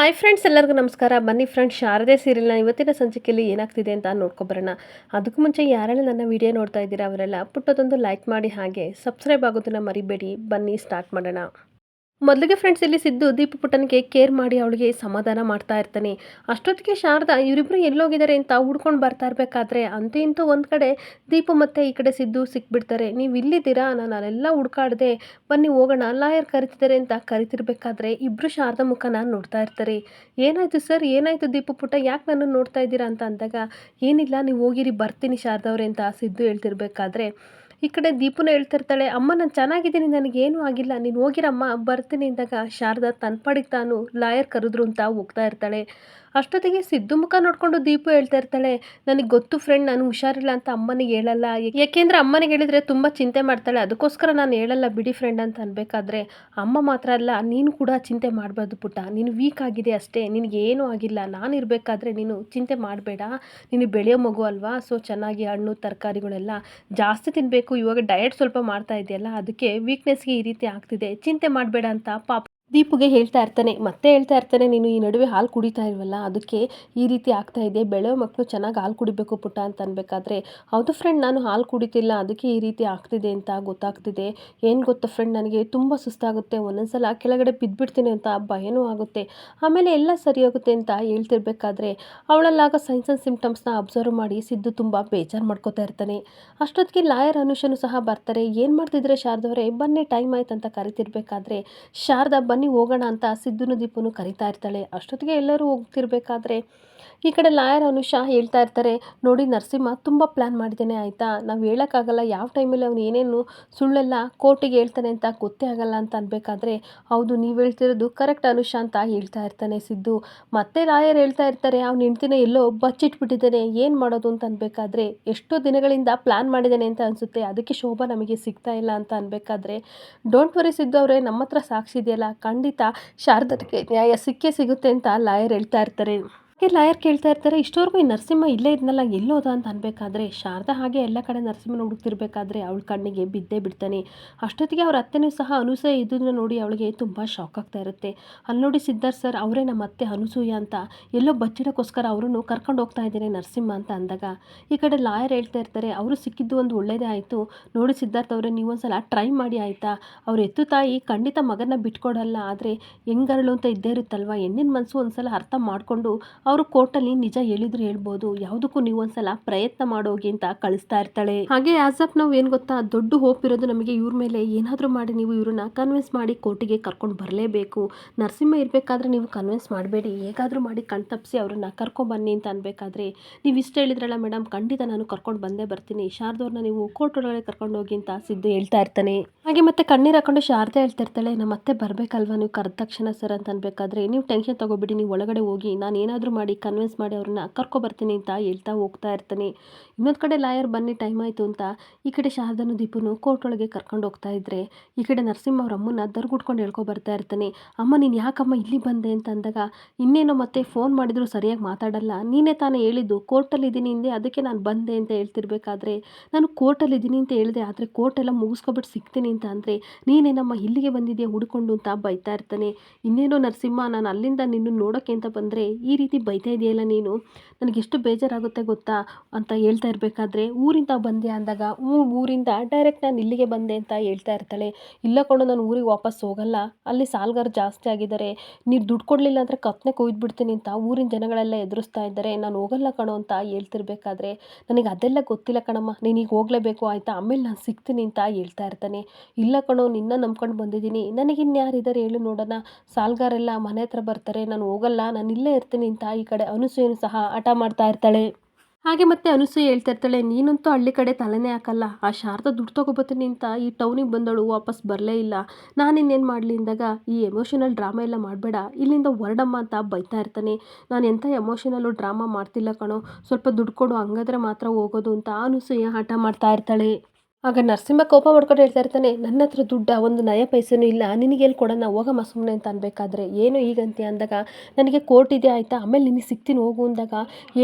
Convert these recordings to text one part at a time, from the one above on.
Hi friends ಎಲ್ಲರಿಗೂ ನಮಸ್ಕಾರ. ಬನ್ನಿ ಫ್ರೆಂಡ್ಸ್ ಶಾರದೆ ಸೀರಿಯಲ್ನ ಇವತ್ತಿನ ಸಂಚಿಕೆಯಲ್ಲಿ ಏನಾಗ್ತಿದೆ ಅಂತ ನೋಡ್ಕೊಬರೋಣ. ಅದಕ್ಕೂ ಮುಂಚೆ ಯಾರೇ ನನ್ನ ವಿಡಿಯೋ ನೋಡ್ತಾ ಇದ್ದೀರಾ, ಅವರೆಲ್ಲ ಪುಟ್ಟದೊಂದು ಲೈಕ್ ಮಾಡಿ ಹಾಗೆ ಸಬ್ಸ್ಕ್ರೈಬ್ ಆಗೋದನ್ನ ಮರಿಬೇಡಿ. ಬನ್ನಿ ಸ್ಟಾರ್ಟ್ ಮಾಡೋಣ. ಮೊದಲಿಗೆ ಫ್ರೆಂಡ್ಸ್ ಇಲ್ಲಿ ಸಿದ್ದು ದೀಪ ಪುಟ್ಟನಿಗೆ ಕೇರ್ ಮಾಡಿ ಅವಳಿಗೆ ಸಮಾಧಾನ ಮಾಡ್ತಾ ಇರ್ತಾನೆ. ಅಷ್ಟೊತ್ತಿಗೆ ಶಾರದಾ ಇವರಿಬ್ಬರು ಎಲ್ಲೋಗಿದ್ದಾರೆ ಅಂತ ಹುಡ್ಕೊಂಡು ಬರ್ತಾ ಇರಬೇಕಾದ್ರೆ ಅಂತೂ ಇಂತೂ ಒಂದು ಕಡೆ ದೀಪ ಮತ್ತೆ ಈ ಕಡೆ ಸಿದ್ದು ಸಿಕ್ಬಿಡ್ತಾರೆ. ನೀವು ಇಲ್ಲಿದ್ದೀರಾ? ನಾನು ಅಲ್ಲೆಲ್ಲ ಹುಡ್ಕಾಡ್ದೆ. ಬನ್ನಿ ಹೋಗೋಣ, ಲಾಯರ್ ಕರಿತಿದ್ದಾರೆ ಅಂತ ಕರಿತಿರ್ಬೇಕಾದ್ರೆ ಇಬ್ಬರು ಶಾರದಾ ಮುಖನ ನೋಡ್ತಾ ಇರ್ತಾರೆ. ಏನಾಯಿತು ಸರ್? ಏನಾಯಿತು ದೀಪ ಪುಟ್ಟ? ಯಾಕೆ ನಾನು ನೋಡ್ತಾ ಇದ್ದೀರಾ ಅಂತ ಅಂದಾಗ, ಏನಿಲ್ಲ, ನೀವು ಹೋಗಿರಿ, ಬರ್ತೀನಿ ಶಾರದಾ ಅವರೇ ಅಂತ ಸಿದ್ದು ಹೇಳ್ತಿರ್ಬೇಕಾದ್ರೆ ಈ ಕಡೆ ಹೇಳ್ತಾ ಇರ್ತಾಳೆ ಅಮ್ಮ, ನಾನು ಚೆನ್ನಾಗಿದ್ದೀನಿ ನನಗೇನು ಆಗಿಲ್ಲ. ನೀನು ಹೋಗಿರಮ್ಮ, ಬರ್ತೀನಿ. ಅಂದಾಗ ಶಾರದಾ ತನ್ನ ಪಾಡಿಗೆ ತಾನು ಲಾಯರ್ ಕರೆದ್ರು ಅಂತ ಹೋಗ್ತಾ ಇರ್ತಾಳೆ. ಅಷ್ಟೊತ್ತಿಗೆ ಸಿದ್ದು ಮುಖ ನೋಡಿಕೊಂಡು ದೀಪು ಹೇಳ್ತಾ ಇರ್ತಾಳೆ, ನನಗೆ ಗೊತ್ತು ಫ್ರೆಂಡ್ ನಾನು ಹುಷಾರಿಲ್ಲ ಅಂತ ಅಮ್ಮನಿಗೆ ಹೇಳಲ್ಲ. ಯಾಕೆಂದ್ರೆ ಅಮ್ಮನಿಗೆ ಹೇಳಿದ್ರೆ ತುಂಬ ಚಿಂತೆ ಮಾಡ್ತಾಳೆ. ಅದಕ್ಕೋಸ್ಕರ ನಾನು ಹೇಳಲ್ಲ ಬಿಡಿ ಫ್ರೆಂಡ್ ಅಂತ ಅನ್ಬೇಕಾದ್ರೆ, ಅಮ್ಮ ಮಾತ್ರ ಅಲ್ಲ, ನೀನು ಕೂಡ ಚಿಂತೆ ಮಾಡಬಾರ್ದು ಪುಟ್ಟ. ನೀನು ವೀಕ್ ಆಗಿದೆ ಅಷ್ಟೇ. ನಿನಗೇನೂ ಆಗಿಲ್ಲ. ನಾನು ಇರಬೇಕಾದ್ರೆ ನೀನು ಚಿಂತೆ ಮಾಡಬೇಡ. ನೀನು ಬೆಳೆಯೋ ಮಗು ಅಲ್ವಾ? ಸೊ ಚೆನ್ನಾಗಿ ಹಣ್ಣು, ತರಕಾರಿಗಳೆಲ್ಲ ಜಾಸ್ತಿ ತಿನ್ನಬೇಕು ಇವಾಗ ಡಯಟ್ ಸ್ವಲ್ಪ ಮಾಡ್ತಾ ಇದೆಯಲ್ಲ, ಅದಕ್ಕೆ ವೀಕ್ನೆಸ್ಗೆ ಈ ರೀತಿ ಆಗ್ತಿದೆ. ಚಿಂತೆ ಮಾಡಬೇಡ ಅಂತ ಪಾಪ ದೀಪುಗೆ ಹೇಳ್ತಾ ಇರ್ತಾನೆ, ಮತ್ತೆ ಹೇಳ್ತಾ ಇರ್ತಾನೆ, ನೀನು ಈ ನಡುವೆ ಹಾಲು ಕುಡಿತಾ ಇಲ್ವಲ್ಲ, ಅದಕ್ಕೆ ಈ ರೀತಿ ಆಗ್ತಾ ಇದೆ, ಬೆಳೆಯೋ ಮಕ್ಕಳು ಚೆನ್ನಾಗಿ ಹಾಲು ಕುಡಿಬೇಕು ಪುಟ್ಟ ಅಂತ ಅನ್ಬೇಕಾದ್ರೆ, ಹೌದು ಫ್ರೆಂಡ್ ನಾನು ಹಾಲು ಕುಡಿತಿಲ್ಲ, ಅದಕ್ಕೆ ಈ ರೀತಿ ಆಗ್ತಿದೆ ಅಂತ ಗೊತ್ತಾಗ್ತಿದೆ. ಏನು ಗೊತ್ತಾ ಫ್ರೆಂಡ್ ನನಗೆ ತುಂಬ ಸುಸ್ತಾಗುತ್ತೆ, ಒಂದೊಂದ್ಸಲ ಕೆಳಗಡೆ ಬಿದ್ದುಬಿಡ್ತೀನಿ ಅಂತ ಭಯನೂ ಆಗುತ್ತೆ. ಆಮೇಲೆ ಎಲ್ಲ ಸರಿ ಹೋಗುತ್ತೆ ಅಂತ ಹೇಳ್ತಿರ್ಬೇಕಾದ್ರೆ, ಅವಳಲ್ಲಾಗ ಸೈನ್ಸ್ ಆ್ಯಂಡ್ ಸಿಂಪ್ಟಮ್ಸ್ನ ಅಬ್ಸರ್ವ್ ಮಾಡಿ ಸಿದ್ದು ತುಂಬ ಬೇಜಾರು ಮಾಡ್ಕೋತಾ ಇರ್ತಾನೆ. ಅಷ್ಟೊತ್ತಿಗೆ ಲಾಯರ್ ಅನುಷನು ಸಹ ಬರ್ತಾರೆ, ಏನು ಮಾಡ್ತಿದ್ರೆ ಶಾರದವರೇ ಬನ್ನಿ ಟೈಮ್ ಆಯ್ತು ಅಂತ ಕರಿತಿರ್ಬೇಕಾದ್ರೆ, ಶಾರದಾ ಬನ್ನಿ ಹೋಗೋಣ ಅಂತ ಸಿದ್ದುನು ದೀಪನು ಕರಿತಾ ಇರ್ತಾಳೆ. ಅಷ್ಟೊತ್ತಿಗೆ ಎಲ್ಲರೂ ಹೋಗ್ತಿರ್ಬೇಕಾದ್ರೆ ಈ ಕಡೆ ಲಾಯರ್ ಅನುಷಾ ಹೇಳ್ತಾ ಇರ್ತಾರೆ, ನೋಡಿ ನರಸಿಂಹ, ತುಂಬ ಪ್ಲ್ಯಾನ್ ಮಾಡಿದ್ದೇನೆ, ಆಯಿತಾ? ನಾವು ಹೇಳೋಕ್ಕಾಗಲ್ಲ, ಯಾವ ಟೈಮಲ್ಲಿ ಅವನು ಏನೇನು ಸುಳ್ಳೆಲ್ಲ ಕೋರ್ಟಿಗೆ ಹೇಳ್ತಾನೆ ಅಂತ ಗೊತ್ತೇ ಆಗಲ್ಲ ಅಂತ ಅನ್ಬೇಕಾದ್ರೆ, ಹೌದು, ನೀವು ಹೇಳ್ತಿರೋದು ಕರೆಕ್ಟ್ ಅನುಷಾ ಅಂತ ಹೇಳ್ತಾ ಇರ್ತಾನೆ ಸಿದ್ದು. ಮತ್ತೆ ಲಾಯರ್ ಹೇಳ್ತಾ ಇರ್ತಾರೆ, ಅವ್ನು ಹೆಂಡ್ತಿನ ಎಲ್ಲೋ ಬಚ್ಚಿಟ್ಬಿಟ್ಟಿದ್ದಾನೆ, ಏನು ಮಾಡೋದು ಅಂತ ಅನ್ಬೇಕಾದ್ರೆ, ಎಷ್ಟೋ ದಿನಗಳಿಂದ ಪ್ಲ್ಯಾನ್ ಮಾಡಿದ್ದಾನೆ ಅಂತ ಅನಿಸುತ್ತೆ, ಅದಕ್ಕೆ ಶೋಭಾ ನಮಗೆ ಸಿಗ್ತಾ ಇಲ್ಲ ಅಂತ ಅನ್ಬೇಕಾದ್ರೆ ಡೋಂಟ್ ವರಿ ಸಿದ್ದು ಅವರೇ ನಮ್ಮ ಹತ್ರ ಸಾಕ್ಷಿ ಇದೆಯಲ್ಲ, ಖಂಡಿತ ಶಾರದಕ್ಕೆ ನ್ಯಾಯ ಸಿಕ್ಕೇ ಸಿಗುತ್ತೆ ಅಂತ ಲಾಯರ್ ಹೇಳ್ತಾ ಇರ್ತಾರೆ. ಹಾಗೆ ಲಾಯರ್ ಕೇಳ್ತಾ ಇರ್ತಾರೆ. ಇಷ್ಟವರೆಗೂ ಈ ನರಸಿಂಹ ಇಲ್ಲೇ ಇದ್ನಲ್ಲ ಎಲ್ಲೋದ ಅಂತ ಅನ್ಬೇಕಾದ್ರೆ ಶಾರದಾ ಹಾಗೆ ಎಲ್ಲ ಕಡೆ ನರಸಿಂಹನ ಹುಡುಕ್ತಿರ್ಬೇಕಾದ್ರೆ ಅವಳ ಕಣ್ಣಿಗೆ ಬಿದ್ದೇ ಬಿಡ್ತಾನೆ. ಅಷ್ಟೊತ್ತಿಗೆ ಅವ್ರ ಅತ್ತೆನೂ ಸಹ ಅನುಸೂಯ ಇದನ್ನ ನೋಡಿ ಅವಳಿಗೆ ತುಂಬ ಶಾಕ್ ಆಗ್ತಾ ಇರುತ್ತೆ. ಅಲ್ಲಿ ನೋಡಿ ಸಿದ್ಧಾರ್ಥ್ ಸರ್ ಅವರೇ ನಮ್ಮ ಅತ್ತೆ ಅನುಸೂಯ ಅಂತ ಎಲ್ಲೋ ಬಚ್ಚಿಡೋಕ್ಕೋಸ್ಕರ ಅವರನ್ನು ಕರ್ಕೊಂಡು ಹೋಗ್ತಾ ಇದ್ದೇನೆ ನರಸಿಂಹ ಅಂತ ಅಂದಾಗ, ಈ ಕಡೆ ಲಾಯರ್ ಹೇಳ್ತಾ ಇರ್ತಾರೆ, ಅವರು ಸಿಕ್ಕಿದ್ದು ಒಂದು ಒಳ್ಳೇದೇ ಆಯಿತು. ನೋಡಿ ಸಿದ್ಧಾರ್ಥ ಅವರೇ ನೀವೊಂದ್ಸಲ ಟ್ರೈ ಮಾಡಿ ಆಯಿತಾ? ಅವ್ರ ಎತ್ತು ತಾಯಿ ಖಂಡಿತ ಮಗನ ಬಿಟ್ಕೊಡಲ್ಲ. ಆದರೆ ಹೆಂಗರಳು ಅಂತ ಇದ್ದೇ ಇರುತ್ತಲ್ವ? ಹೆಣ್ಣಿನ ಮನಸ್ಸು ಒಂದ್ಸಲ ಅರ್ಥ ಮಾಡಿಕೊಂಡು ಅವರು ಕೋರ್ಟಲ್ಲಿ ನಿಜ ಹೇಳಿದ್ರು ಹೇಳ್ಬೋದು. ಯಾವುದಕ್ಕೂ ನೀವು ಒಂದ್ಸಲ ಪ್ರಯತ್ನ ಮಾಡೋಗಿ ಅಂತ ಕಳಿಸ್ತಾ ಇರ್ತಾಳೆ. ಹಾಗೆ ಆಸ್ ಆಫ್ ನಾವು ಏನ್ ಗೊತ್ತಾ, ದೊಡ್ಡ ಹೋಪ್ ಇರೋದು ನಮಗೆ ಇವ್ರ ಮೇಲೆ. ಏನಾದರೂ ಮಾಡಿ ನೀವು ಇವ್ರನ್ನ ಕನ್ವಿನ್ಸ್ ಮಾಡಿ ಕೋರ್ಟಿಗೆ ಕರ್ಕೊಂಡು ಬರಲೇಬೇಕು. ನರಸಿಂಹ ಇರಬೇಕಾದ್ರೆ ನೀವು ಕನ್ವಿನ್ಸ್ ಮಾಡಬೇಡಿ. ಹೇಗಾದರೂ ಮಾಡಿ ಕಣ್ತಪ್ಪಿಸಿ ಅವ್ರನ್ನ ಕರ್ಕೊಂಬನ್ನಿ ಅಂತ ಅನ್ಬೇಕಾದ್ರೆ, ನೀವು ಇಷ್ಟ ಹೇಳಿದ್ರಲ್ಲ ಮೇಡಮ್ ಖಂಡಿತ ನಾನು ಕರ್ಕೊಂಡು ಬಂದೇ ಬರ್ತೀನಿ. ಶಾರದವ್ರನ್ನ ನೀವು ಕೋರ್ಟ್ ಒಳಗಡೆ ಕರ್ಕೊಂಡು ಹೋಗಿ ಅಂತ ಸಿದ್ದು ಹೇಳ್ತಾ ಇರ್ತಾನೆ. ಹಾಗೆ ಮತ್ತೆ ಕಣ್ಣೀರು ಹಾಕೊಂಡು ಶಾರದೆ ಹೇಳ್ತಾ ಇರ್ತಾಳೆ ನಮ್ಮ ಮತ್ತೆ ಬರಬೇಕಲ್ವಾ? ನೀವು ಕರೆದ ತಕ್ಷಣ ಸರ್ ಅಂತ ಅನ್ಬೇಕಾದ್ರೆ, ನೀವು ಟೆನ್ಷನ್ ತಗೋಬಿಡಿ. ನೀವು ಒಳಗಡೆ ಹೋಗಿ ನಾನು ಏನಾದರೂ ಮಾಡಿ ಕನ್ವಿನ್ಸ್ ಮಾಡಿ ಅವ್ರನ್ನ ಕರ್ಕೊಬರ್ತೀನಿ ಅಂತ ಹೇಳ್ತಾ ಹೋಗ್ತಾ ಇರ್ತಾನೆ. ಇನ್ನೊಂದು ಕಡೆ ಲಾಯರ್ ಬನ್ನಿ ಟೈಮ್ ಆಯಿತು ಅಂತ ಈ ಕಡೆ ಶಾರದನು ದೀಪನು ಕೋರ್ಟ್ ಒಳಗೆ ಕರ್ಕೊಂಡು ಹೋಗ್ತಾ ಇದ್ರೆ, ಈ ಕಡೆ ನರಸಿಂಹ ಅವ್ರ ಅಮ್ಮನ ದರ್ಗುಡ್ಕೊಂಡು ಹೇಳ್ಕೊ ಬರ್ತಾ ಇರ್ತಾನೆ. ಅಮ್ಮ, ನೀನು ಯಾಕಮ್ಮ ಇಲ್ಲಿ ಬಂದೆ? ಅಂತ ಅಂದಾಗ, ಇನ್ನೇನೋ ಮತ್ತೆ ಫೋನ್ ಮಾಡಿದ್ರು ಸರಿಯಾಗಿ ಮಾತಾಡಲ್ಲ. ನೀನೇ ತಾನೇ ಹೇಳಿದ್ದು ಕೋರ್ಟಲ್ಲಿ ಇದ್ದೀನಿ ಹಿಂದೆ ಅದಕ್ಕೆ ನಾನು ಬಂದೆ ಅಂತ ಹೇಳ್ತಿರ್ಬೇಕಾದ್ರೆ, ನಾನು ಕೋರ್ಟಲ್ಲಿ ಇದ್ದೀನಿ ಅಂತ ಹೇಳಿದೆ, ಆದರೆ ಕೋರ್ಟೆಲ್ಲ ಮುಗಿಸ್ಕೊಬಿಟ್ಟು ಸಿಗ್ತೀನಿ ಅಂತ ಅಂದರೆ, ನೀನೇನಮ್ಮ ಇಲ್ಲಿಗೆ ಬಂದಿದೆಯಾ ಹುಡ್ಕೊಂಡು? ಅಂತ ಬೈತಾ ಇರ್ತಾನೆ. ಇನ್ನೇನೋ ನರಸಿಂಹ, ನಾನು ಅಲ್ಲಿಂದ ನಿನ್ನ ನೋಡೋಕೆ ಅಂತ ಬಂದರೆ, ಈ ರೀತಿ ಬೈತಾ ಇದೆಯಲ್ಲ ನೀನು? ನನಗೆಷ್ಟು ಬೇಜಾರಾಗುತ್ತೆ ಗೊತ್ತಾ? ಅಂತ ಹೇಳ್ತಾ ಇರಬೇಕಾದ್ರೆ ಊರಿಂದ ಬಂದೆ ಅಂದಾಗ, ಊ, ಊರಿಂದ ಡೈರೆಕ್ಟ್ ನಾನು ಇಲ್ಲಿಗೆ ಬಂದೆ ಅಂತ ಹೇಳ್ತಾ ಇರ್ತಾಳೆ. ಇಲ್ಲ ಕಣೋ, ನಾನು ಊರಿಗೆ ವಾಪಸ್ ಹೋಗಲ್ಲ. ಅಲ್ಲಿ ಸಾಲ್ಗಾರು ಜಾಸ್ತಿ ಆಗಿದ್ದಾರೆ. ನೀವು ದುಡ್ಡು ಕೊಡಲಿಲ್ಲ ಅಂದರೆ ಕತ್ತನೆ ಕೊಯ್ದುಬಿಡ್ತೀನಿ ಅಂತ ಊರಿನ ಜನಗಳೆಲ್ಲ ಎದುರಿಸ್ತಾ ಇದ್ದಾರೆ. ನಾನು ಹೋಗಲ್ಲ ಕಣೋ ಅಂತ ಹೇಳ್ತಿರ್ಬೇಕಾದ್ರೆ, ನನಗೆ ಅದೆಲ್ಲ ಗೊತ್ತಿಲ್ಲ ಕಣಮ್ಮ. ನೀನೀಗ ಹೋಗಲೇಬೇಕು, ಆಯಿತಾ? ಆಮೇಲೆ ನಾನು ಸಿಗ್ತೀನಿ ಅಂತ ಹೇಳ್ತಾ ಇರ್ತಾನೆ. ಇಲ್ಲ ಕಣೋ, ನಿನ್ನ ನಂಬ್ಕೊಂಡು ಬಂದಿದ್ದೀನಿ. ನನಗಿನ್ಯಾರಿದ್ದಾರೆ ಹೇಳು ನೋಡೋಣ. ಸಾಲ್ಗಾರೆಲ್ಲ ಮನೆ ಹತ್ರ ಬರ್ತಾರೆ. ನಾನು ಹೋಗಲ್ಲ. ನಾನು ಇಲ್ಲೇ ಇರ್ತೀನಿ ಅಂತ ಈ ಕಡೆ ಅನಸೂಯನು ಸಹ ಹಠ ಮಾಡ್ತಾ ಇರ್ತಾಳೆ. ಹಾಗೆ ಮತ್ತೆ ಅನಸೂಯ ಹೇಳ್ತಾ ಇರ್ತಾಳೆ, ನೀನಂತೂ ಹಳ್ಳಿ ಕಡೆ ತಲೆನೇ ಹಾಕಲ್ಲ, ಆ ಶಾರದಾ ದುಡ್ಡು ತೊಗೊಬತ್ತೀನಿ ಅಂತ ಈ ಟೌನಿಗೆ ಬಂದಳು, ವಾಪಸ್ ಬರಲೇ ಇಲ್ಲ. ನಾನು ಇನ್ನೇನು ಮಾಡಲಿ ಅಂದಾಗ, ಈ ಎಮೋಷನಲ್ ಡ್ರಾಮಾ ಎಲ್ಲ ಮಾಡಬೇಡ, ಇಲ್ಲಿಂದ ಹೊರಡಮ್ಮ ಅಂತ ಬೈತಾ ಇರ್ತಾನೆ. ನಾನು ಎಂಥ ಎಮೋಷನಲ್ಲು ಡ್ರಾಮಾ ಮಾಡ್ತಿಲ್ಲ ಕಣೋ, ಸ್ವಲ್ಪ ದುಡ್ಡು ಕೊಡು, ಹಂಗಾದ್ರೆ ಮಾತ್ರ ಹೋಗೋದು ಅಂತ ಅನಸೂಯ ಹಠ ಮಾಡ್ತಾ ಇರ್ತಾಳೆ. ಆಗ ನರಸಿಂಹ ಕೋಪ ಮಾಡ್ಕೊಂಡು ಹೇಳ್ತಾ ಇರ್ತಾನೆ, ನನ್ನ ಹತ್ರ ದುಡ್ಡ, ಒಂದು ನಯ ಪೈಸೆನೂ ಇಲ್ಲ, ನಿನಗೆ ಎಲ್ಲಿ ಕೊಡೋಣ, ಹೋಗಮ್ಮ ಸುಮ್ಮನೆ ಅಂತ ಅನ್ಬೇಕಾದ್ರೆ. ಏನು ಈಗಂತೆ ಅಂದಾಗ, ನನಗೆ ಕೋರ್ಟ್ ಇದೆ ಆಯಿತಾ, ಆಮೇಲೆ ನಿನಗೆ ಸಿಗ್ತೀನಿ, ಹೋಗು ಅಂದಾಗ.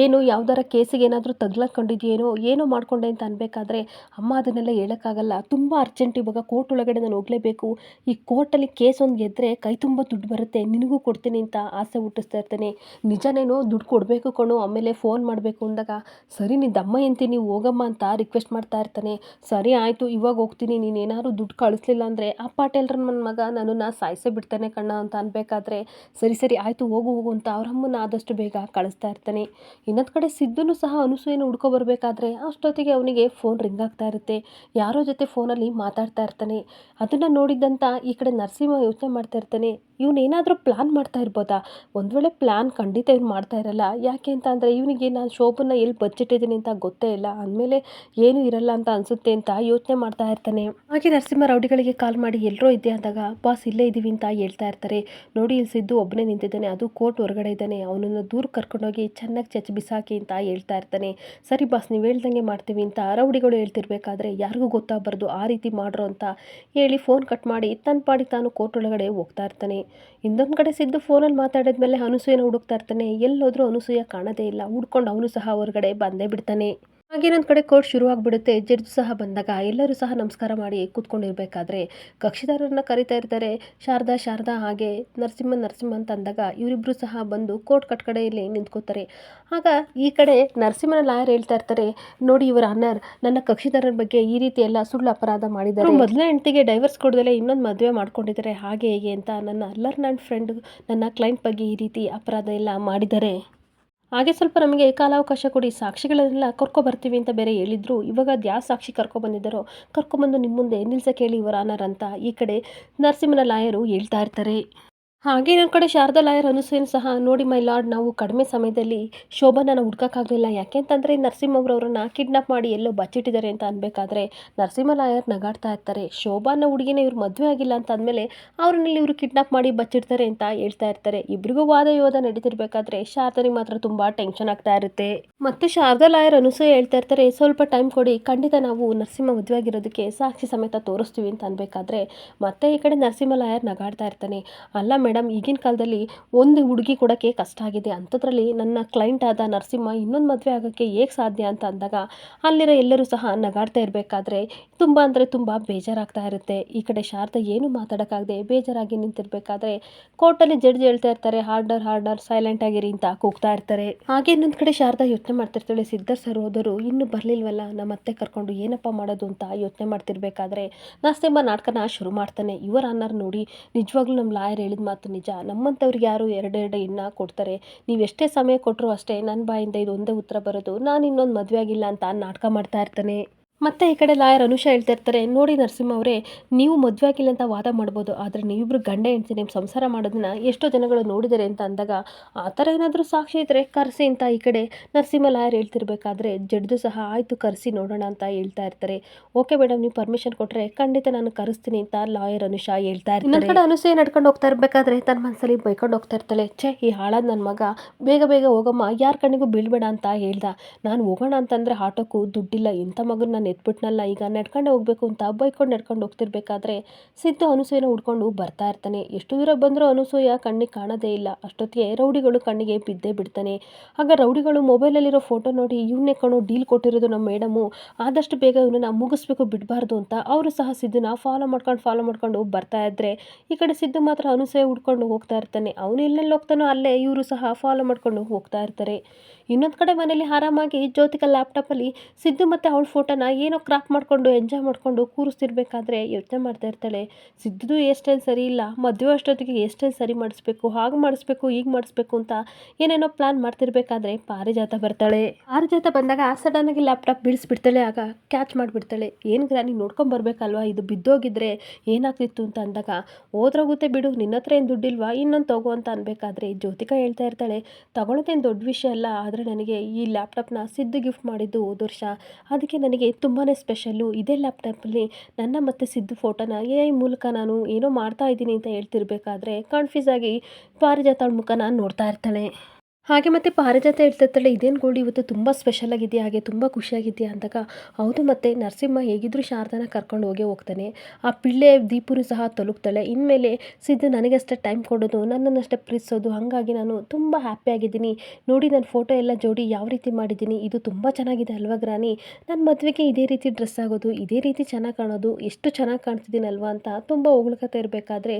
ಏನು, ಯಾವ್ದಾರ ಕೇಸಿಗೆ ಏನಾದರೂ ತಗ್ಲಾಕೊಂಡಿದ್ಯೇನೋ ಏನೋ ಮಾಡ್ಕೊಂಡೆ ಅಂತ ಅನ್ಬೇಕಾದ್ರೆ, ಅಮ್ಮ ಅದನ್ನೆಲ್ಲ ಹೇಳೋಕ್ಕಾಗಲ್ಲ. ತುಂಬ ಅರ್ಜೆಂಟ್ ಇವಾಗ ಕೋರ್ಟ್ ಒಳಗಡೆ ನಾನು ಹೋಗಲೇಬೇಕು. ಈ ಕೋರ್ಟಲ್ಲಿ ಕೇಸ್ ಒಂದು ಗೆದ್ದರೆ ಕೈ ತುಂಬ ದುಡ್ಡು ಬರುತ್ತೆ, ನಿನಗೂ ಕೊಡ್ತೀನಿ ಅಂತ ಆಸೆ ಹುಟ್ಟಿಸ್ತಾ ಇರ್ತಾನೆ. ನಿಜನೇನೋ ದುಡ್ಡು ಕೊಡಬೇಕು ಕಣೋ, ಆಮೇಲೆ ಫೋನ್ ಮಾಡಬೇಕು ಅಂದಾಗ, ಸರಿ, ನಿಂದಮ್ಮ ನೀವು ಹೋಗಮ್ಮ ಅಂತ ರಿಕ್ವೆಸ್ಟ್ ಮಾಡ್ತಾ ಇರ್ತಾನೆ. ಸರಿ ಆಯಿತು, ಇವಾಗ ಹೋಗ್ತೀನಿ ನೀನು ಏನಾದ್ರು ದುಡ್ಡು ಕಳಿಸ್ಲಿಲ್ಲ ಅಂದರೆ ಆ ಪಾಟೇಲ್ರ ನನ್ನ ಮಗ ನಾನು ನನ್ನನ್ನು ಸಾಯಿಸೇ ಬಿಡ್ತಾನೆ ಕಣ್ಣ ಅಂತ ಅನ್ಬೇಕಾದ್ರೆ, ಸರಿ ಸರಿ, ಆಯಿತು, ಹೋಗು ಹೋಗು ಅಂತ ಅವರಮ್ಮನ ಆದಷ್ಟು ಬೇಗ ಕಳಿಸ್ತಾ ಇರ್ತಾನೆ. ಇನ್ನೊಂದು ಕಡೆ ಸಿದ್ಧನು ಸಹ ಅನುಸೂಯನ ಹುಡ್ಕೊ ಬರಬೇಕಾದ್ರೆ ಅಷ್ಟೊತ್ತಿಗೆ ಅವನಿಗೆ ಫೋನ್ ರಿಂಗ್ ಆಗ್ತಾ ಇರುತ್ತೆ. ಯಾರೋ ಜೊತೆ ಫೋನಲ್ಲಿ ಮಾತಾಡ್ತಾ ಇರ್ತಾನೆ. ಅದನ್ನು ನೋಡಿದ್ದಂತ ಈ ಕಡೆ ನರಸಿಂಹ ಯೋಚನೆ ಮಾಡ್ತಾ ಇರ್ತಾನೆ. ಇವನೇನಾದರೂ ಪ್ಲ್ಯಾನ್ ಮಾಡ್ತಾ ಇರ್ಬೋದಾ? ಒಂದು ವೇಳೆ ಪ್ಲ್ಯಾನ್ ಖಂಡಿತ ಇವ್ನು ಮಾಡ್ತಾ ಇರಲ್ಲ. ಯಾಕೆ ಅಂತ ಅಂದರೆ ಇವನಿಗೆ ನಾನು ಶೋಭನ್ನ ಎಲ್ಲಿ ಬಚ್ಚಿಟ್ಟಿದ್ದೀನಿ ಅಂತ ಗೊತ್ತೇ ಇಲ್ಲ. ಅಂದಮೇಲೆ ಏನೂ ಇರಲ್ಲ ಅಂತ ಅನಿಸುತ್ತೆ ಅಂತ ಯೋಚನೆ ಮಾಡ್ತಾ ಇರ್ತಾನೆ. ಹಾಗೆ ನರಸಿಂಹ ರೌಡಿಗಳಿಗೆ ಕಾಲ್ ಮಾಡಿ ಎಲ್ಲರೂ ಇದ್ದೆ ಅಂದಾಗ, ಬಾಸ್, ಇಲ್ಲೇ ಇದ್ದೀವಿ ಅಂತ ಹೇಳ್ತಾ ಇರ್ತಾರೆ. ನೋಡಿ, ಇಲ್ಲಿ ಸಿದ್ದು ಒಬ್ಬನೇ ನಿಂತಿದ್ದಾನೆ. ಅದು ಕೋರ್ಟ್ ಹೊರಗಡೆ ಇದ್ದಾನೆ. ಅವನನ್ನು ದೂರ ಕರ್ಕೊಂಡೋಗಿ ಚೆನ್ನಾಗಿ ಚಚ್ಚ ಬಿಸಾಕಿ ಅಂತ ಹೇಳ್ತಾ ಇರ್ತಾನೆ. ಸರಿ ಬಾಸ್, ನೀವು ಹೇಳ್ದಂಗೆ ಮಾಡ್ತೀವಿ ಅಂತ ರೌಡಿಗಳು ಹೇಳ್ತಿರ್ಬೇಕಾದ್ರೆ ಯಾರಿಗೂ ಗೊತ್ತಾಗಬಾರ್ದು. ಆ ರೀತಿ ಮಾಡ್ರು ಅಂತ ಹೇಳಿ ಫೋನ್ ಕಟ್ ಮಾಡಿ ತನ್ನ ಪಾಡಿ ತಾನು ಕೋರ್ಟ್ ಒಳಗಡೆ ಹೋಗ್ತಾ ಇರ್ತಾನೆ. ಇನ್ನೊಂದು ಕಡೆ ಸಿದ್ದು ಫೋನಲ್ಲಿ ಮಾತಾಡಿದ್ಮೇಲೆ ಅನಸೂಯನ ಹುಡುಕ್ತಾ ಇರ್ತಾನೆ. ಎಲ್ಲೋದ್ರೂ ಅನಸೂಯ ಕಾಣದೇ ಇಲ್ಲ. ಹುಡ್ಕೊಂಡು ಅವನು ಸಹ ಹೊರಗಡೆ ಬಂದೇ ಬಿಡ್ತಾನೆ. ಹಾಗೆ ಇನ್ನೊಂದು ಕಡೆ ಕೋರ್ಟ್ ಶುರುವಾಗ್ಬಿಡುತ್ತೆ. ಜಡ್ಜ್ ಸಹ ಬಂದಾಗ ಎಲ್ಲರೂ ಸಹ ನಮಸ್ಕಾರ ಮಾಡಿ ಕೂತ್ಕೊಂಡಿರ್ಬೇಕಾದ್ರೆ ಕಕ್ಷಿದಾರರನ್ನ ಕರಿತಾ ಇರ್ತಾರೆ. ಶಾರದಾ ಶಾರದಾ ಹಾಗೆ ನರಸಿಂಹ ನರಸಿಂಹ ಅಂತ ಅಂದಾಗ ಇವರಿಬ್ಬರು ಸಹ ಬಂದು ಕೋರ್ಟ್ ಕಟ್ಕಡೆಯಲ್ಲಿ ನಿಂತ್ಕೋತಾರೆ. ಆಗ ಈ ಕಡೆ ನರಸಿಂಹನ ಲಾಯರ್ ಹೇಳ್ತಾ ಇರ್ತಾರೆ, ನೋಡಿ ಇವರ ಅನ್ನರ್ ನನ್ನ ಕಕ್ಷಿದಾರರ ಬಗ್ಗೆ ಈ ರೀತಿ ಎಲ್ಲ ಸುಳ್ಳು ಅಪರಾಧ ಮಾಡಿದ್ದಾರೆ. ಮೊದಲನೇ ಹೆಂಡತಿಗೆ ಡೈವರ್ಸ್ ಕೊಡದಲ್ಲೇ ಇನ್ನೊಂದು ಮದುವೆ ಮಾಡ್ಕೊಂಡಿದ್ದಾರೆ. ಹಾಗೆ ಹೇಗೆ ಅಂತ ನನ್ನ ಅಲ್ಲರ್ ನನ್ನ ಫ್ರೆಂಡ್ ನನ್ನ ಕ್ಲೈಂಟ್ ಬಗ್ಗೆ ಈ ರೀತಿ ಅಪರಾಧ ಎಲ್ಲ ಮಾಡಿದ್ದಾರೆ. ಹಾಗೆ ಸ್ವಲ್ಪ ನಮಗೆ ಕಾಲಾವಕಾಶ ಕೊಡಿ, ಸಾಕ್ಷಿಗಳನ್ನೆಲ್ಲ ಕರ್ಕೊಬರ್ತೀವಿ ಅಂತ ಬೇರೆ ಹೇಳಿದ್ರು. ಇವಾಗ ಅದು ಯಾವ ಸಾಕ್ಷಿ ಕರ್ಕೊಬಂದಿದ್ದಾರೋ ಕರ್ಕೊಬಂದು ನಿಮ್ಮ ಮುಂದೆ ನಿಲ್ಸಕ್ಕೆ ಹೇಳಿ ಇವರ ಆನರ್ ಅಂತ ಈ ಕಡೆ ನರಸಿಂಹನ ಲಾಯರು ಹೇಳ್ತಾ ಇರ್ತಾರೆ. ಹಾಗೆ ನನ್ನ ಕಡೆ ಶಾರದಾ ಲಾಯರ್ ಅನುಸೇನ್ ಸಹ, ನೋಡಿ ಮೈ ಲಾರ್ಡ್, ನಾವು ಕಡಿಮೆ ಸಮಯದಲ್ಲಿ ಶೋಭಾನ ಹುಡ್ಕೋಕ್ಕಾಗಲಿಲ್ಲ. ಯಾಕೆಂತಂದರೆ ನರಸಿಂಹವ್ರವ್ರನ್ನ ಕಿಡ್ನಾಪ್ ಮಾಡಿ ಎಲ್ಲೋ ಬಚ್ಚಿಟ್ಟಿದ್ದಾರೆ ಅಂತ ಅನ್ಬೇಕಾದ್ರೆ ನರಸಿಂಹ ಲಾಯರ್ ನಗಾಡ್ತಾ ಇರ್ತಾರೆ. ಶೋಭಾನ ಹುಡುಗಿನ ಇವ್ರು ಮದುವೆ ಆಗಿಲ್ಲ ಅಂತ ಅಂದಮೇಲೆ ಅವ್ರನ್ನಲ್ಲಿ ಇವರು ಕಿಡ್ನಾಪ್ ಮಾಡಿ ಬಚ್ಚಿಡ್ತಾರೆ ಅಂತ ಹೇಳ್ತಾ ಇರ್ತಾರೆ. ಇಬ್ರಿಗೂ ವಾದ ಯೋಧ ನಡೀತಿರ್ಬೇಕಾದ್ರೆ ಶಾರದನಿಗೆ ಮಾತ್ರ ತುಂಬ ಟೆನ್ಷನ್ ಆಗ್ತಾ ಇರುತ್ತೆ. ಮತ್ತೆ ಶಾರದಾ ಲಾಯರ್ ಅನುಸೂಯ ಹೇಳ್ತಾ ಇರ್ತಾರೆ, ಸ್ವಲ್ಪ ಟೈಮ್ ಕೊಡಿ, ಖಂಡಿತ ನಾವು ನರಸಿಂಹ ಮದುವೆ ಆಗಿರೋದಕ್ಕೆ ಸಾಕ್ಷಿ ಸಮೇತ ತೋರಿಸ್ತೀವಿ ಅಂತ ಅನ್ಬೇಕಾದ್ರೆ ಮತ್ತೆ ಈ ಕಡೆ ನರಸಿಂಹ ಲಾಯರ್ ನಗಾಡ್ತಾ ಇರ್ತಾನೆ. ಅಲ್ಲ ಮೇಡಮ್, ಈಗಿನ ಕಾಲದಲ್ಲಿ ಒಂದು ಹುಡುಗಿ ಕೊಡೋಕ್ಕೆ ಕಷ್ಟ ಆಗಿದೆ. ಅಂಥದ್ರಲ್ಲಿ ನನ್ನ ಕ್ಲೈಂಟ್ ಆದ ನರಸಿಂಹ ಇನ್ನೊಂದು ಮದುವೆ ಆಗೋಕ್ಕೆ ಹೇಗೆ ಸಾಧ್ಯ ಅಂತ ಅಂದಾಗ, ಅಲ್ಲಿರೋ ಎಲ್ಲರೂ ಸಹ ನಗಾಡ್ತಾ ಇರಬೇಕಾದ್ರೆ ತುಂಬ ಅಂದರೆ ತುಂಬ ಬೇಜಾರಾಗ್ತಾ ಇರುತ್ತೆ. ಈ ಕಡೆ ಶಾರದಾ ಏನು ಮಾತಾಡೋಕ್ಕಾಗದೆ ಬೇಜಾರಾಗಿ ನಿಂತಿರಬೇಕಾದ್ರೆ ಕೋರ್ಟಲ್ಲಿ ಜಡ್ಜ್ ಹೇಳ್ತಾ ಇರ್ತಾರೆ, ಹಾರ್ಡರ್ ಹಾರ್ಡರ್ ಸೈಲೆಂಟ್ ಆಗಿರಿ ಅಂತ ಕೂಗ್ತಾ ಇರ್ತಾರೆ. ಹಾಗೆ ಇನ್ನೊಂದು ಕಡೆ ಶಾರದಾ ಯೋಚನೆ ಮಾಡ್ತಿರ್ತಾಳೆ, ಸಿದ್ಧರ್ ಸರ್ ಹೋದರು, ಇನ್ನೂ ಬರಲಿಲ್ವಲ್ಲ? ನಮ್ಮ ಅತ್ತೆ ಕರ್ಕೊಂಡು ಏನಪ್ಪ ಮಾಡೋದು ಅಂತ ಯೋಚನೆ ಮಾಡ್ತಿರ್ಬೇಕಾದ್ರೆ ನರಸಿಂಹ ನಾಟಕನ ಶುರು ಮಾಡ್ತಾನೆ. ಇವರ ಅನ್ನರ್ ನೋಡಿ ನಿಜವಾಗ್ಲೂ ನಮ್ಮ ಲಾಯರ್ ಹೇಳಿದ ಮಾತು ನಿಜ. ನಮ್ಮಂಥವ್ರಿಗೆ ಯಾರು ಎರಡೆರಡು ಇನ್ನ ಕೊಡ್ತಾರೆ. ನೀವು ಎಷ್ಟೇ ಸಮಯ ಕೊಟ್ಟರು ಅಷ್ಟೇ ನನ್ನ ಬಾಯಿಂದ ಇದು ಒಂದೇ ಉತ್ತರ ಬರೋದು. ನಾನು ಇನ್ನೊಂದು ಮದುವೆ ಆಗಿಲ್ಲ ಅಂತ ನಾಟಕ ಮಾಡ್ತಾ ಇರ್ತಾನೆ. ಮತ್ತೆ ಈ ಕಡೆ ಲಾಯರ್ ಅನುಷಾ ಹೇಳ್ತಾ ಇರ್ತಾರೆ, ನೋಡಿ ನರಸಿಂಹ ಅವರೇ, ನೀವು ಮದುವೆ ಆಗಿಲ್ಲ ಅಂತ ವಾದ ಮಾಡ್ಬೋದು, ಆದರೆ ನೀವಿಬ್ರು ಗಂಡ ಹೆಂಡ್ತಿ ನಿಮ್ಮ ಸಂಸಾರ ಮಾಡೋದನ್ನ ಎಷ್ಟೋ ಜನಗಳು ನೋಡಿದ್ದಾರೆ ಅಂತ ಅಂದಾಗ, ಆ ಥರ ಏನಾದರೂ ಸಾಕ್ಷಿ ಇದ್ದರೆ ಕರೆಸಿ ಅಂತ ಈ ಕಡೆ ನರಸಿಂಹ ಲಾಯರ್ ಹೇಳ್ತಿರ್ಬೇಕಾದ್ರೆ, ಜಡ್ದು ಸಹ ಆಯಿತು, ಕರೆಸಿ ನೋಡೋಣ ಅಂತ ಹೇಳ್ತಾ ಇರ್ತಾರೆ. ಓಕೆ ಮೇಡಮ್ ನೀವು ಪರ್ಮಿಷನ್ ಕೊಟ್ಟರೆ ಖಂಡಿತ ನಾನು ಕರೆಸ್ತೀನಿ ಅಂತ ಲಾಯರ್ ಅನುಷಾ ಹೇಳ್ತಾ ಇರ್ತಾರೆ. ನನ್ನ ಕಡೆ ಅನುಸೆ ನಡ್ಕೊಂಡು ಹೋಗ್ತಾ ಇರಬೇಕಾದ್ರೆ, ತನ್ನ ಮನಸ್ಸಲ್ಲಿ ಬೈಕೊಂಡು ಹೋಗ್ತಾ ಇರ್ತಾಳೆ, ಛೇ, ಈ ಹಾಳಾದ ನನ್ನ ಮಗ, ಬೇಗ ಬೇಗ ಹೋಗಮ್ಮ, ಯಾರ ಕಣ್ಣಿಗೂ ಬೀಳ್ಬೇಡ ಅಂತ ಹೇಳ್ದ. ನಾನು ಹೋಗೋಣ ಅಂತಂದರೆ ಆಟೋಕ್ಕೂ ದುಡ್ಡಿಲ್ಲ, ಇಂಥ ಮಗನ ನಾನು ಎತ್ಬಿಟ್ನಲ್ಲ ಈಗ ನಡ್ಕೊಂಡೆ ಹೋಗ್ಬೇಕು ಅಂತ ಬೈಕೊಂಡು ನಡ್ಕೊಂಡು ಹೋಗ್ತಿರ್ಬೇಕಾದ್ರೆ ಸಿದ್ದು ಅನುಸೂಯನ ಹುಡ್ಕೊಂಡು ಬರ್ತಾ ಇರ್ತಾನೆ. ಎಷ್ಟು ದೂರ ಬಂದರೂ ಅನುಸೂಯ ಕಣ್ಣಿಗೆ ಕಾಣೋದೇ ಇಲ್ಲ. ಅಷ್ಟೊತ್ತಿಗೆ ರೌಡಿಗಳು ಕಣ್ಣಿಗೆ ಬಿದ್ದೇ ಬಿಡ್ತಾನೆ. ಆಗ ರೌಡಿಗಳು ಮೊಬೈಲಲ್ಲಿರೋ ಫೋಟೋ ನೋಡಿ ಇವನ್ನೇ ಕಣೋ, ಡೀಲ್ ಕೊಟ್ಟಿರೋದು ನಮ್ಮ ಮೇಡಮು. ಆದಷ್ಟು ಬೇಗ ಇವನನ್ನ ಮುಗಿಸ್ಬೇಕು, ಬಿಡಬಾರ್ದು ಅಂತ ಅವರು ಸಹ ಸಿದ್ಧನ ಫಾಲೋ ಮಾಡ್ಕೊಂಡು ಫಾಲೋ ಮಾಡ್ಕೊಂಡು ಬರ್ತಾ ಇದ್ರೆ ಈ ಕಡೆ ಸಿದ್ದು ಮಾತ್ರ ಅನುಸೂಯ ಹುಡ್ಕೊಂಡು ಹೋಗ್ತಾ ಇರ್ತಾನೆ. ಅವನು ಎಲ್ಲೆಲ್ಲಿ ಹೋಗ್ತಾನೋ ಅಲ್ಲೇ ಇವರು ಸಹ ಫಾಲೋ ಮಾಡ್ಕೊಂಡು ಹೋಗ್ತಾ ಇರ್ತಾರೆ. ಇನ್ನೊಂದು ಕಡೆ ಮನೇಲಿ ಆರಾಮಾಗಿ ಜ್ಯೋತಿಕ ಲ್ಯಾಪ್ಟಾಪಲ್ಲಿ ಸಿದ್ದು ಮತ್ತು ಅವಳ ಫೋಟೋನ ಏನೋ ಕ್ರಾಪ್ ಮಾಡಿಕೊಂಡು ಎಂಜಾಯ್ ಮಾಡಿಕೊಂಡು ಕೂರಿಸ್ತಿರ್ಬೇಕಾದ್ರೆ ಯೋಚನೆ ಮಾಡ್ತಾ ಇರ್ತಾಳೆ. ಸಿದ್ದು ಹೇರ್ ಸರಿ ಇಲ್ಲ, ಮದುವೆ ಅಷ್ಟೊತ್ತಿಗೆ ಹೇರ್ ಸ್ಟೈಲ್ ಸರಿ ಮಾಡಿಸ್ಬೇಕು, ಹಾಗೆ ಮಾಡಿಸ್ಬೇಕು, ಹೀಗೆ ಮಾಡಿಸ್ಬೇಕು ಅಂತ ಏನೇನೋ ಪ್ಲಾನ್ ಮಾಡ್ತಿರ್ಬೇಕಾದ್ರೆ ಪಾರಿಜಾತ ಬರ್ತಾಳೆ. ಪಾರಿಜಾತ ಬಂದಾಗ ಸಡನ್ನಾಗಿ ಲ್ಯಾಪ್ಟಾಪ್ ಬಿಡಿಸ್ಬಿಡ್ತಾಳೆ ಆಗ ಕ್ಯಾಚ್ ಮಾಡಿಬಿಡ್ತಾಳೆ. ಏನು ಗ್ರಾನಿ ನೋಡ್ಕೊಂಬರ್ಬೇಕಲ್ವಾ ಇದು ಬಿದ್ದೋಗಿದ್ರೆ ಏನಾಗ್ತಿತ್ತು ಅಂತ ಅಂದಾಗ, ಹೋದ್ರೋಗುತ್ತೆ ಬಿಡು ನಿನ್ನ ಹತ್ರ ಏನು ದುಡ್ಡಿಲ್ವಾ, ಇನ್ನೊಂದು ತಗೋ ಅಂತ ಅನ್ಬೇಕಾದ್ರೆ ಜ್ಯೋತಿಕ ಹೇಳ್ತಾ ಇರ್ತಾಳೆ. ತಗೊಳ್ಳೋದೇನು ದೊಡ್ಡ ವಿಷಯ ಅಲ್ಲ ಆದರೆ ನನಗೆ ಈ ಲ್ಯಾಪ್ಟಾಪ್ನ ಸಿದ್ದು ಗಿಫ್ಟ್ ಮಾಡಿದ್ದು ಹೋದ ವರ್ಷ ಅದಕ್ಕೆ ನನಗೆ ತುಂಬಾ ಸ್ಪೆಷಲ್ಲು ಇದೇ ಲ್ಯಾಪ್ಟಾಪಲ್ಲಿ ನನ್ನ ಮತ್ತು ಸಿದ್ದು ಫೋಟೋನ ಎ ಐ ಮೂಲಕ ನಾನು ಏನೋ ಮಾಡ್ತಾ ಇದ್ದೀನಿ ಅಂತ ಹೇಳ್ತಿರ್ಬೇಕಾದ್ರೆ ಕನ್ಫ್ಯೂಸ್ ಆಗಿ ಪಾರಿಜಾತ ಮುಖ ನಾನು ನೋಡ್ತಾ ಇರ್ತಾಳೆ. ಹಾಗೆ ಮತ್ತೆ ಪಾರಿಜಾತ ಹೇಳ್ತಿರ್ತಾಳೆ ಇದೇನು ಗೋಲ್ಡ್ ಇವತ್ತು ತುಂಬ ಸ್ಪೆಷಲ್ ಆಗಿದೆಯಾ? ಹಾಗೆ ತುಂಬ ಖುಷಿಯಾಗಿದೆಯಾ ಅಂದಾಗ ಹೌದು ಮತ್ತೆ ನರಸಿಂಹ ಹೇಗಿದ್ರು ಶಾರದಾನ ಕರ್ಕೊಂಡು ಹೋಗೇ ಹೋಗ್ತಾನೆ. ಆ ಪಿಳ್ಳೆ ದೀಪುರು ಸಹ ತಲುಪ್ತಾಳೆ. ಇನ್ಮೇಲೆ ಸಿದ್ದು ನನಗಷ್ಟೇ ಟೈಮ್ ಕೊಡೋದು, ನನ್ನನ್ನಷ್ಟೇ ಪ್ರೀತಿಸೋದು, ಹಾಗಾಗಿ ನಾನು ತುಂಬ ಹ್ಯಾಪಿಯಾಗಿದ್ದೀನಿ ನೋಡಿ ನನ್ನ ಫೋಟೋ ಎಲ್ಲ ಜೋಡಿ ಯಾವ ರೀತಿ ಮಾಡಿದ್ದೀನಿ? ಇದು ತುಂಬ ಚೆನ್ನಾಗಿದೆ ಅಲ್ವಾ ಗ್ರಾನಿ? ನನ್ನ ಮದುವೆಗೆ ಇದೇ ರೀತಿ ಡ್ರೆಸ್ ಆಗೋದು, ಇದೇ ರೀತಿ ಚೆನ್ನಾಗಿ ಕಾಣೋದು, ಎಷ್ಟು ಚೆನ್ನಾಗಿ ಕಾಣ್ತಿದ್ದೀನಲ್ವಾ ಅಂತ ತುಂಬ ಹೊಗಳ್ಕೊತಾ ಇರಬೇಕಾದ್ರೆ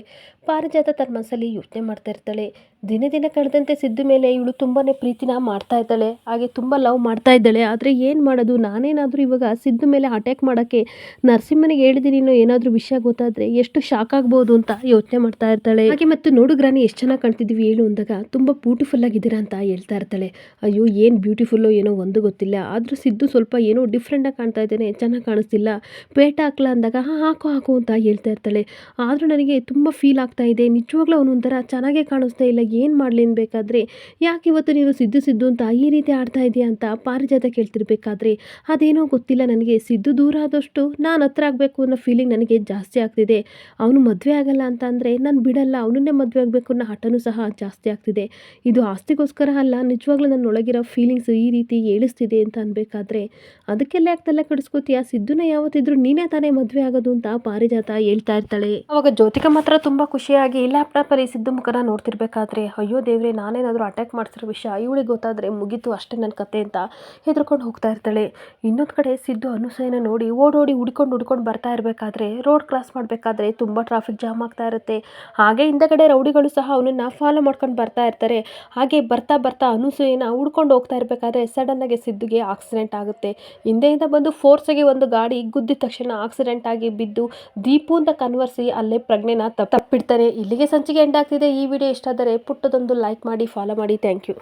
ಪಾರಿಜಾತ ತನ್ನ ಮನಸ್ಸಲ್ಲಿ ಯೋಚನೆ ಮಾಡ್ತಾ ಇರ್ತಾಳೆ. ದಿನೇ ದಿನ ಕಳೆದಂತೆ ಸಿದ್ದು ಮೇಲೆ ಇವಳು ತುಂಬಾ ಪ್ರೀತಿನ ಮಾಡ್ತಾ ಇದ್ದಾಳೆ. ಹಾಗೆ ತುಂಬ ಲವ್ ಮಾಡ್ತಾ ಇದ್ದಾಳೆ. ಆದರೆ ಏನು ಮಾಡೋದು? ನಾನೇನಾದರೂ ಇವಾಗ ಸಿದ್ದು ಮೇಲೆ ಅಟ್ಯಾಕ್ ಮಾಡೋಕ್ಕೆ ನರಸಿಂಹನಿಗೆ ಹೇಳಿದ್ದೀನಿ. ಇನ್ನೂ ಏನಾದರೂ ವಿಷಯ ಗೊತ್ತಾದರೆ ಎಷ್ಟು ಶಾಕ್ ಆಗ್ಬೋದು ಅಂತ ಯೋಚನೆ ಮಾಡ್ತಾ ಇರ್ತಾಳೆ. ಹಾಗೆ ಮತ್ತು ನೋಡು ಗ್ರಾನಿ, ಎಷ್ಟು ಚೆನ್ನಾಗಿ ಕಾಣ್ತಿದ್ದೀವಿ ಹೇಳು ಅಂದಾಗ ತುಂಬ ಬ್ಯೂಟಿಫುಲ್ ಆಗಿದ್ದೀರಾ ಅಂತ ಹೇಳ್ತಾ ಇರ್ತಾಳೆ. ಅಯ್ಯೋ, ಏನು ಬ್ಯೂಟಿಫುಲ್ಲು ಏನೋ ಒಂದು ಗೊತ್ತಿಲ್ಲ. ಆದರೂ ಸಿದ್ದು ಸ್ವಲ್ಪ ಏನೋ ಡಿಫ್ರೆಂಟಾಗಿ ಕಾಣ್ತಾ ಇದ್ದೇನೆ. ಚೆನ್ನಾಗಿ ಕಾಣಿಸ್ತಿಲ್ಲ. ಪೇಟ ಹಾಕ್ಲಾ ಅಂದಾಗ ಹಾಂ, ಹಾಕು ಹಾಕು ಅಂತ ಹೇಳ್ತಾ ಇರ್ತಾಳೆ. ಆದರೂ ನನಗೆ ತುಂಬ ಫೀಲ್ ಆಗ್ತಾ ಇದೆ. ನಿಜವಾಗ್ಲೂ ಅವನು ಒಂಥರ ಚೆನ್ನಾಗೇ ಕಾಣಿಸ್ತಾ ಇಲ್ಲ. ಏನು ಮಾಡಲಿ ಅನ್ಬೇಕಾದ್ರೆ ಯಾಕೆ ಇವತ್ತು ನೀನು ಸಿದ್ದು ಸಿದ್ದು ಅಂತ ಈ ರೀತಿ ಆಡ್ತಾ ಇದೆಯಾ ಅಂತ ಪಾರಿಜಾತ ಕೇಳ್ತಿರ್ಬೇಕಾದ್ರೆ ಅದೇನೋ ಗೊತ್ತಿಲ್ಲ ನನಗೆ. ಸಿದ್ದು ದೂರ ಆದಷ್ಟು ನಾನು ಹತ್ರ ಆಗಬೇಕು ಅನ್ನೋ ಫೀಲಿಂಗ್ ನನಗೆ ಜಾಸ್ತಿ ಆಗ್ತಿದೆ. ಅವನು ಮದುವೆ ಆಗಲ್ಲ ಅಂತ ಅಂದರೆ ನಾನು ಬಿಡಲ್ಲ, ಅವನನ್ನೇ ಮದುವೆ ಆಗಬೇಕು ಅನ್ನೋ ಹಠನೂ ಸಹ ಜಾಸ್ತಿ ಆಗ್ತಿದೆ. ಇದು ಆಸ್ತಿಗೋಸ್ಕರ ಅಲ್ಲ, ನಿಜವಾಗ್ಲೂ ನನ್ನೊಳಗಿರೋ ಫೀಲಿಂಗ್ಸ್ ಈ ರೀತಿ ಏಳಿಸ್ತಿದೆ ಅಂತ ಅನ್ಬೇಕಾದ್ರೆ ಅದಕ್ಕೆಲ್ಲ ಯಾಕೆ ತಲೆ ಕಡಿಸ್ಕೋತೀಯ? ಸಿದ್ದುನ ಯಾವತ್ತಿದ್ರು ನೀನೇ ತಾನೇ ಮದುವೆ ಆಗೋದು ಅಂತ ಪಾರಿಜಾತ ಹೇಳ್ತಾ ಇರ್ತಾಳೆ. ಅವಾಗ ಜ್ಯೋತಿಕ ಮಾತ್ರ ತುಂಬ ಖುಷಿಯಾಗಿ ಲ್ಯಾಪ್ಟಾಪಲ್ಲಿ ಸಿದ್ದು ಮುಖನ ನೋಡ್ತಿರ್ಬೇಕಾದ್ರೆ, ಅಯ್ಯೋ ದೇವ್ರೆ ನಾನೇನಾದರೂ ಅಟ್ಯಾಕ್ ಮಾಡ್ತಿರೋ ವಿಷಯ ಇವಳಿಗೆ ಗೊತ್ತಾದರೆ ಮುಗೀತು ಅಷ್ಟೇ ನನ್ನ ಕತೆ ಅಂತ ಹೆದರ್ಕೊಂಡು ಹೋಗ್ತಾ ಇರ್ತಾಳೆ. ಇನ್ನೊಂದು ಕಡೆ ಸಿದ್ದು ಅನುಸೂಯನ ನೋಡಿ ಓಡೋಡಿ ಹುಡ್ಕೊಂಡು ಹುಡ್ಕೊಂಡು ಬರ್ತಾ ಇರಬೇಕಾದ್ರೆ ರೋಡ್ ಕ್ರಾಸ್ ಮಾಡಬೇಕಾದ್ರೆ ತುಂಬ ಟ್ರಾಫಿಕ್ ಜಾಮ್ ಆಗ್ತಾ ಇರುತ್ತೆ. ಹಾಗೆ ಹಿಂದಗಡೆ ರೌಡಿಗಳು ಸಹ ಅವನನ್ನು ಫಾಲೋ ಮಾಡ್ಕೊಂಡು ಬರ್ತಾ ಇರ್ತಾರೆ. ಹಾಗೆ ಬರ್ತಾ ಬರ್ತಾ ಅನುಸೂಯನ ಹುಡ್ಕೊಂಡು ಹೋಗ್ತಾ ಇರಬೇಕಾದ್ರೆ ಸಡನ್ನಾಗಿ ಸಿದ್ದುಗೆ ಆಕ್ಸಿಡೆಂಟ್ ಆಗುತ್ತೆ. ಹಿಂದೆಯಿಂದ ಬಂದು ಫೋರ್ಸಾಗಿ ಒಂದು ಗಾಡಿ ಗುದ್ದಿದ ತಕ್ಷಣ ಆಕ್ಸಿಡೆಂಟ್ ಆಗಿ ಬಿದ್ದು ದೀಪು ಅಂತ ಕನ್ವರ್ಸಿ ಅಲ್ಲೇ ಪ್ರಜ್ಞೆನ ತಪ್ಪಿಡ್ತಾರೆ ಇಲ್ಲಿಗೆ ಸಂಚಿಗೆ ಎಂಡ್ ಆಗ್ತಿದೆ. ಈ ವಿಡಿಯೋ ಇಷ್ಟ ಆದರೆ ಪುಟ್ಟದೊಂದು ಲೈಕ್ ಮಾಡಿ ಫಾಲೋ ಮಾಡಿ. Thank you